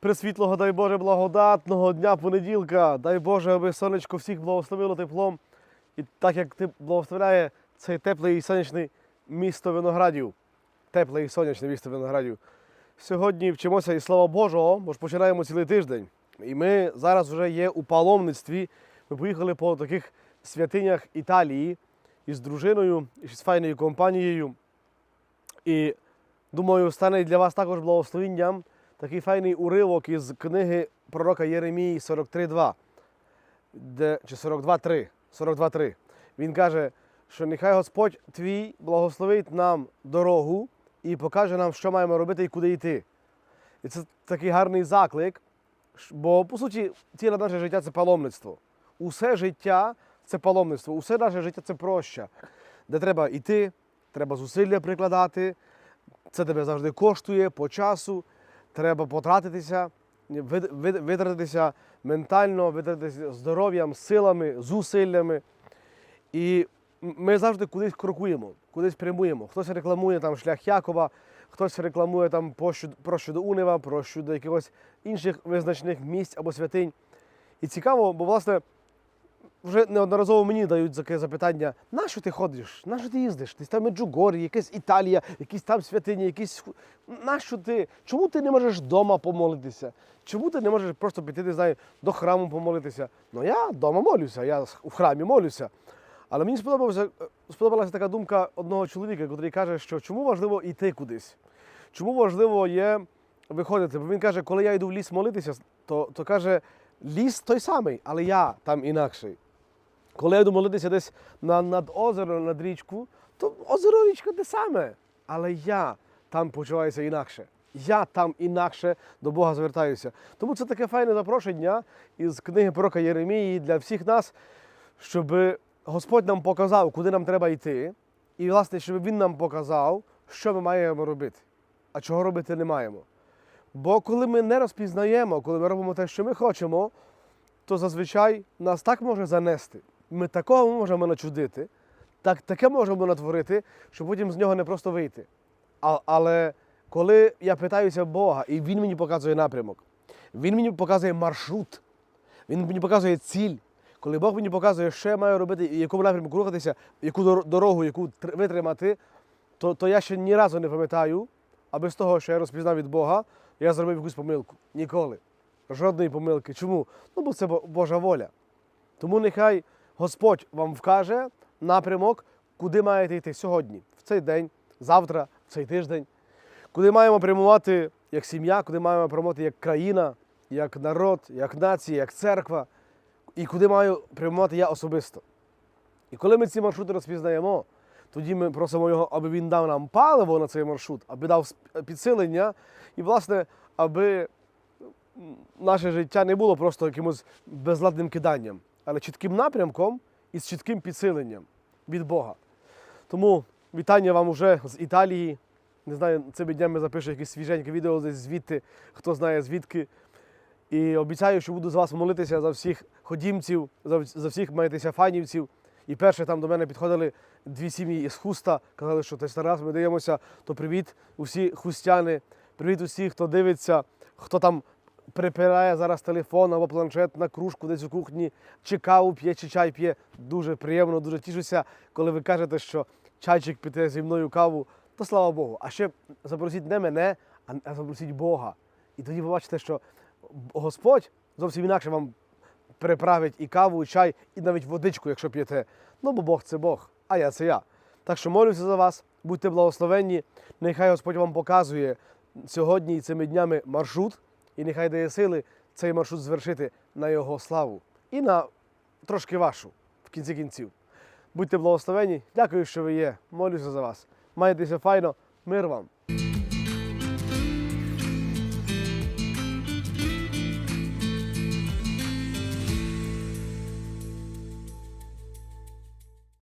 пресвітлого, дай Боже, благодатного дня понеділка. Дай Боже, аби сонечко всіх благословило теплом. І так як ти благословляє цей теплий і сонячний місто виноградів. Тепле і сонячне місто виноградів. Сьогодні вчимося із Слова Божого, бо ж починаємо цілий тиждень. І ми зараз вже є у паломництві. Ми поїхали по таких святинях Італії із дружиною, і з файною компанією. І думаю, стане для вас також благословенням такий файний уривок із книги пророка Єремії 43.2, де, чи 42.3. 42.3. Він каже, що нехай Господь твій благословить нам дорогу і покаже нам, що маємо робити і куди йти. І це такий гарний заклик, бо по суті ціле наше життя це паломництво. Усе життя це паломництво, усе наше життя це проща, де треба йти, треба зусилля прикладати, це тебе завжди коштує по часу, треба потратитися, витратитися ментально, витратитися здоров'ям, силами, зусиллями. І ми завжди кудись крокуємо, кудись прямуємо. Хтось рекламує там шлях Якова, хтось рекламує там прощу, прощу до Унева, прощу до якихось інших визначених місць або святинь. І цікаво, бо власне вже неодноразово мені дають таке запитання: на що ти ходиш? На що ти їздиш? Ти там Меджугорі, якась Італія, якісь там святині, якісь. На що ти? Чому ти не можеш вдома помолитися? Чому ти не можеш просто піти, не знаю, до храму помолитися? Ну я вдома молюся, я в храмі молюся. Але мені сподобалася, сподобалася така думка одного чоловіка, який каже, що чому важливо йти кудись? Чому важливо є виходити? Бо він каже, коли я йду в ліс молитися, то, то каже, ліс той самий, але я там інакший. Коли я йду молитися десь на, над озеро, над річку, то озеро річка те саме. Але я там почуваюся інакше. Я там інакше до Бога звертаюся. Тому це таке файне запрошення із книги пророка Єремії для всіх нас, щоб Господь нам показав, куди нам треба йти, і, власне, щоб Він нам показав, що ми маємо робити, а чого робити не маємо. Бо коли ми не розпізнаємо, коли ми робимо те, що ми хочемо, то зазвичай нас так може занести. Ми такого можемо начудити, так, таке можемо натворити, що потім з нього не просто вийти. А, але коли я питаюся Бога, і Він мені показує напрямок, Він мені показує маршрут, Він мені показує ціль. Коли Бог мені показує, що я маю робити, і якому напрямку рухатися, яку дорогу, яку витримати, то, то я ще ні разу не пам'ятаю, а без того, що я розпізнав від Бога, я зробив якусь помилку. Ніколи. Жодної помилки. Чому? Ну, бо це Божа воля. Тому нехай Господь вам вкаже напрямок, куди маєте йти сьогодні, в цей день, завтра, в цей тиждень, куди маємо прямувати як сім'я, куди маємо прямувати як країна, як народ, як нація, як церква, і куди маю прямувати я особисто. І коли ми ці маршрути розпізнаємо, тоді ми просимо його, аби він дав нам паливо на цей маршрут, аби дав підсилення, і, власне, аби наше життя не було просто якимось безладним киданням, але чітким напрямком і з чітким підсиленням від Бога. Тому вітання вам уже з Італії. Не знаю, цими днями запишу якесь свіженьке відео десь звідти, хто знає звідки. І обіцяю, що буду з вас молитися за всіх ходімців, за, всіх маєтеся фанівців. І перше там до мене підходили дві сім'ї із хуста, казали, що той раз ми дивимося, то привіт усі хустяни, привіт усі, хто дивиться, хто там припирає зараз телефон або планшет на кружку десь у кухні, чи каву п'є, чи чай п'є. Дуже приємно, дуже тішуся, коли ви кажете, що чайчик піте зі мною каву, то слава Богу. А ще запросіть не мене, а- запросіть Бога. І тоді побачите, що Господь зовсім інакше вам приправить і каву, і чай, і навіть водичку, якщо п'єте. Ну, бо Бог це Бог, а я це я. Так що молюся за вас, будьте благословенні. Нехай Господь вам показує сьогодні і цими днями маршрут, і нехай дає сили цей маршрут звершити на його славу і на трошки вашу в кінці кінців. Будьте благословені. Дякую, що ви є. Молюся за вас. Майтеся файно. Мир вам.